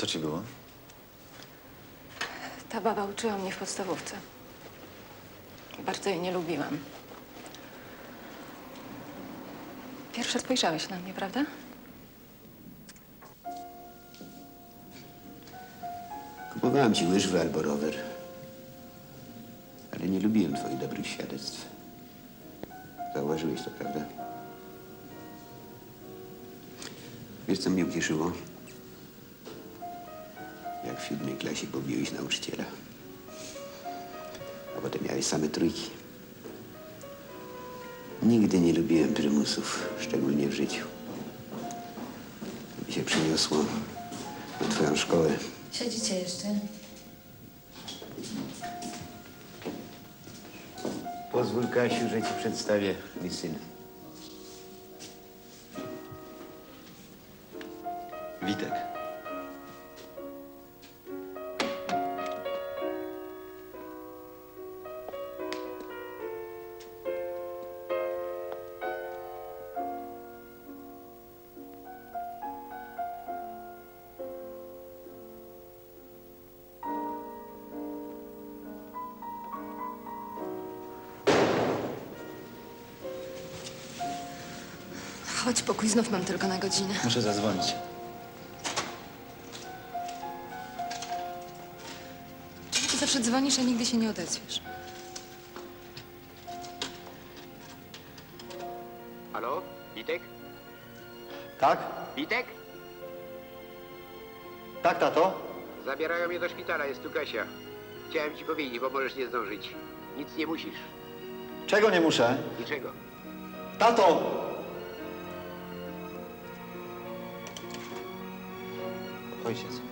Co ci było? Ta baba uczyła mnie w podstawówce. Bardzo jej nie lubiłam. Pierwsze spojrzałeś na mnie, prawda? Kupowałem ci łyżwy albo rower. Ale nie lubiłem twoich dobrych świadectw. Zauważyłeś to, prawda? Wiesz, co mnie ucieszyło? W siódmej klasie pobiłeś nauczyciela. A potem miałeś same trójki. Nigdy nie lubiłem prymusów, szczególnie w życiu. To mi się przyniosło na twoją szkołę. Siedzicie jeszcze? Pozwól, Kasiu, że ci przedstawię mój syn. Witek. Chodź, pokój znów mam tylko na godzinę. Muszę zadzwonić. Czemu ty zawsze dzwonisz, a nigdy się nie odezwiesz? Halo? Witek? Tak? Witek? Tak, tato? Zabierają mnie do szpitala, jest tu Kasia. Chciałem ci powiedzieć, bo możesz nie zdążyć. Nic nie musisz. Czego nie muszę? Niczego. Tato! Hoşçakalın.